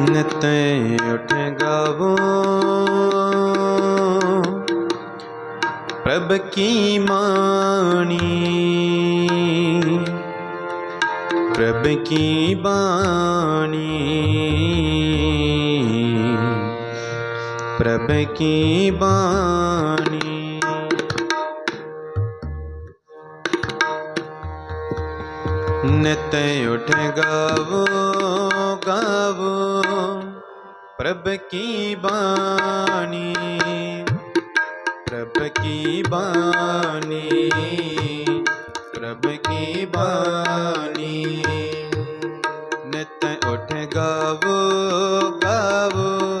ਨਿਤ ਉਠ ਗਾਵੋ। ਪ੍ਰਭ ਕੀ ਮਾਣੀ? ਪ੍ਰਭ ਕੀ ਬਾਣੀ? ਪ੍ਰਭ ਕੀ ਬਾਣੀ? ਨਿਤ ਉਠ ਗਾਵੋ ਗਾਵੋ। ਪ੍ਰਭ ਕੀ ਬਾਣੀ? ਪ੍ਰਭ ਕੀ ਬਾਣੀ? ਪ੍ਰਭ ਕੀ ਬਾਣੀ? ਨਿਤ ਉਠ ਗਾਵੋ ਗਾਵੋ।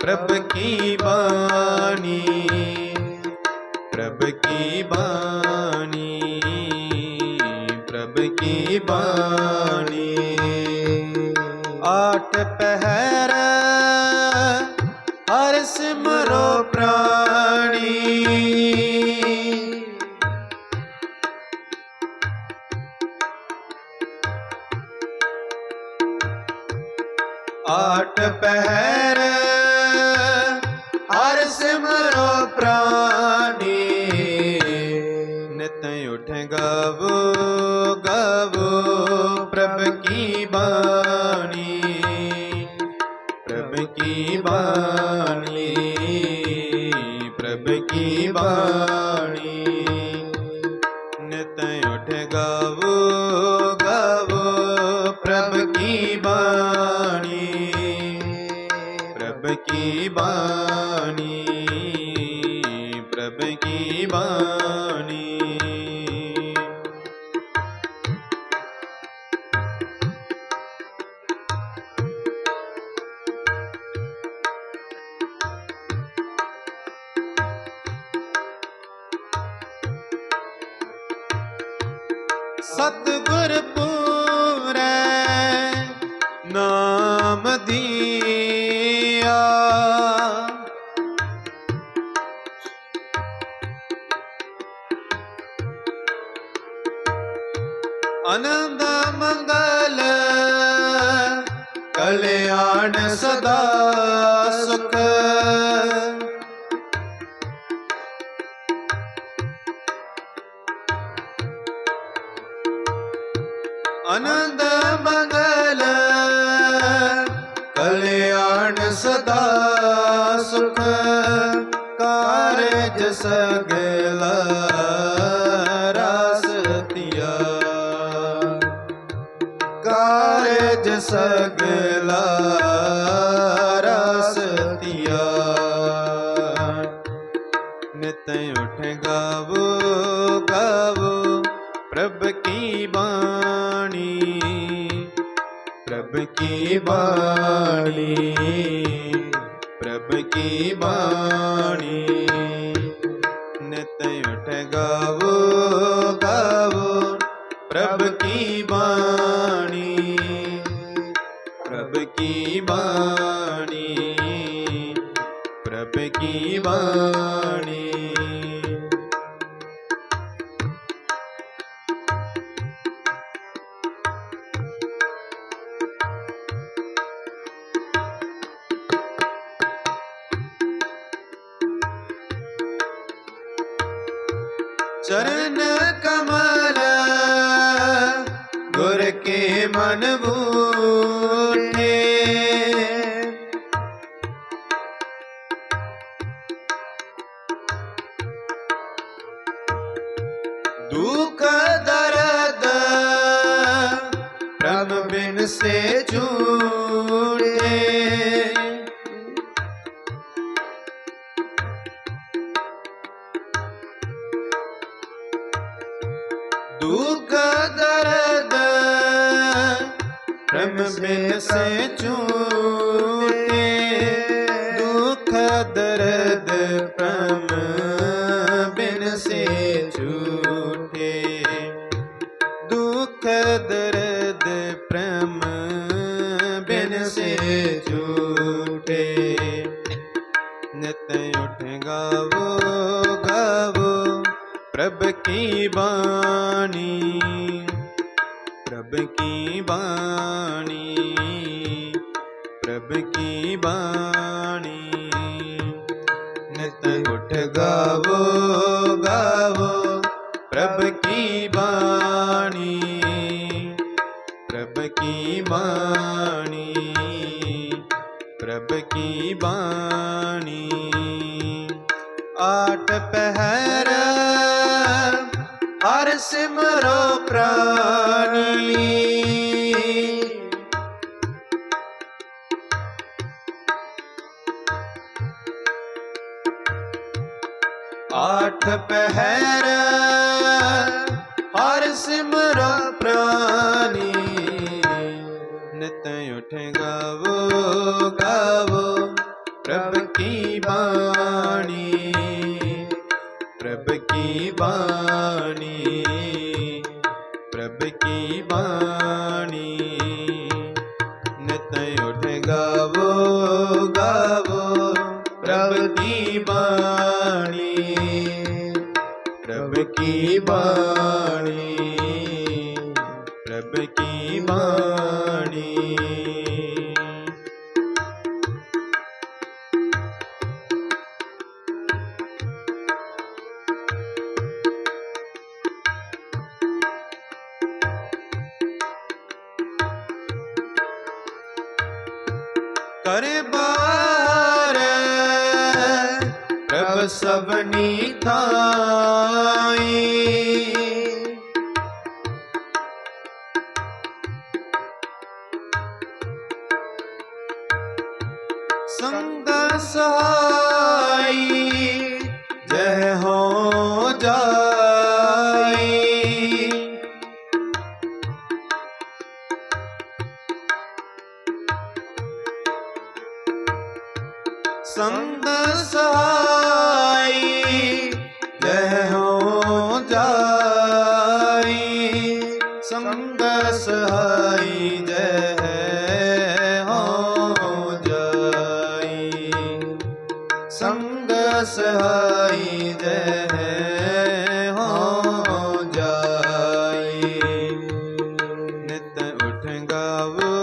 ਪ੍ਰਭ ਕੀ ਬਾਣੀ? ਸਿਮਰੋ ਪ੍ਰਾਣੀ। ਨਿਤ ਉਠ ਗਾਵੋ ਗਾਵੋ ਪ੍ਰਭ ਕੀ ਬਾਣੀ? ਪ੍ਰਭ ਕੀ ਬਾਣੀ? ਸਤਿਗੁਰ ਪੂਰੈ ਨਾਮ ਦੀਆ। ਆਨੰਦ ਮੰਗਲ ਕਲਿਆਣ ਸਦਾ। ਕਾਰਜ ਸਗਲ ਰਸ ਤਿਆ ਕਾਰਜ ਸਗਲ ਰਸ ਤਿਆ ਨਿਤ ਉਠ ਗਾਵੋ ਗਾਵੋ ਪ੍ਰਭ ਕੀ ਬਾਣੀ। ਪ੍ਰਭ ਕੀ ਬਾਣੀ, ਪ੍ਰਭ ਕੀ ਬਾਣੀ। ਨਿਤ ਉਠ ਗਾਵੋ ਗਾਵੋ ਪ੍ਰਭ ਕੀ ਬਾਣੀ ਪ੍ਰਭ ਕੀ ਬਾਣੀ ਪ੍ਰਭ ਕੀ ਬਾਣੀ। ਚਰਨ ਕਮਲ ਗੁਰ ਕੇ ਮਨ ਬੂਟੇ ਦੁਖ ਦਰਦ ਪ੍ਰਭ ਬਿਨ ਸੇ ਝੂਟੇ ਦੁੱਖ ਦਰਦ ਪ੍ਰਮ ਬਿਨ ਸੇ ਚੂਟੇ ਦੁਖ ਦਰਦ ਪ੍ਰਮ ਬਿਨ ਸੇ ਝੂਠੇ ਕੀ ਬਾਣੀ, ਪ੍ਰਭ ਕੀ ਬਾਣੀ, ਪ੍ਰਭ ਕੀ ਬਾਣੀ। ਨਿਤ ਉਠ ਗਾਵੋ ਗਾਵੋ, ਪ੍ਰਭ ਕੀ ਬਾਣੀ, ਪ੍ਰਭ ਕੀ ਬਾਣੀ, ਪ੍ਰਭ ਕੀ ਬਾਣੀ। ਆਠ ਪਹਿਰ ਸਿਮਰੋ ਪ੍ਰਾਨੀ ਆਠ ਪਹਿਰ ਹਰ ਸਿਮਰੋ ਪ੍ਰਾਨੀ ਨਿਤ ਉਠ ਗਾਵੋ ਗਾਵੋ ਪ੍ਰਭ ਕੀ ਬਾਣੀ ਕੀ ਬਾਣੀ ਪ੍ਰਭ ਕੀ ਬਾਣੀ ਕਰੇ ਬਾਰ ਪ੍ਰਭ ਸਭਨੀ ਸੰਗ ਸਹਾਈ ਜਹ ਹੋ ਜਾਈ। ਸੰਗ ਸਹਾਈ ਸੰਗ ਸਹਾਈ ਜਹ ਹੋ ਜਾਈ। ਨਿਤ ਉਠ ਗਾਵੋ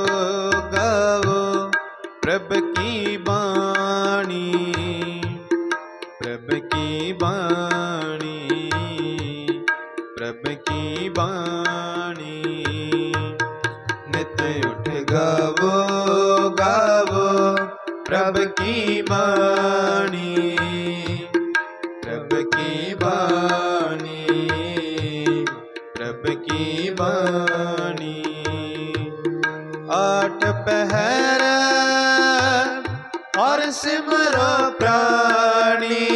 ਗਾਵੋ, ਪ੍ਰਭ ਕੀ ਬਾਣੀ? ਪ੍ਰਭ ਕੀ ਬਾਣੀ? ਪ੍ਰਭ ਕੀ ਬਾਣੀ? ਨਿਤ ਉਠ ਗਾਵੋ ਪ੍ਰਭ ਕੀ ਬਾਣੀ? ਪ੍ਰਭ ਕੀ ਬਾਣੀ? ਪ੍ਰਭ ਕੀ ਬਾਣੀ? ਆਠ ਪਹਿਰ ਹਰ ਸਿਮਰੋ ਪ੍ਰਾਣੀ।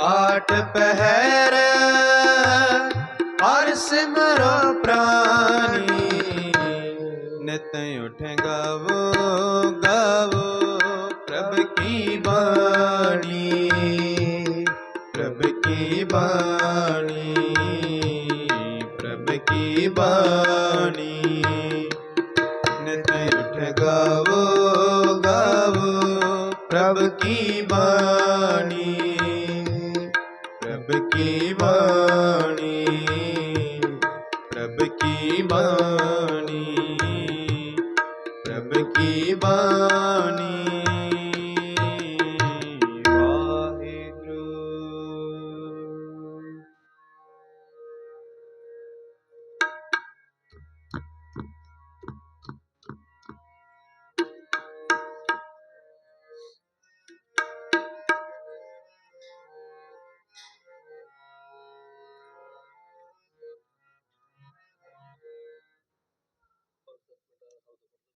ਆਠ ਪਹਿਰ ਹਰ ਸਿਮਰੋ ਪ੍ਰਾਨੀ ਨਿਤ ਉਠ ਗਾਵੋ ਗਾਵੋ ਪ੍ਰਭ ਕੀ ਬਾਣੀ। ਪ੍ਰਭ ਕੀ ਬਾਣੀ, ਪ੍ਰਭ ਕੀ ਬਾਣੀ। ਨਿਤ ਉਠ ਗਾਵੋ ਗਾਵੋ ਪ੍ਰਭ ਕੀ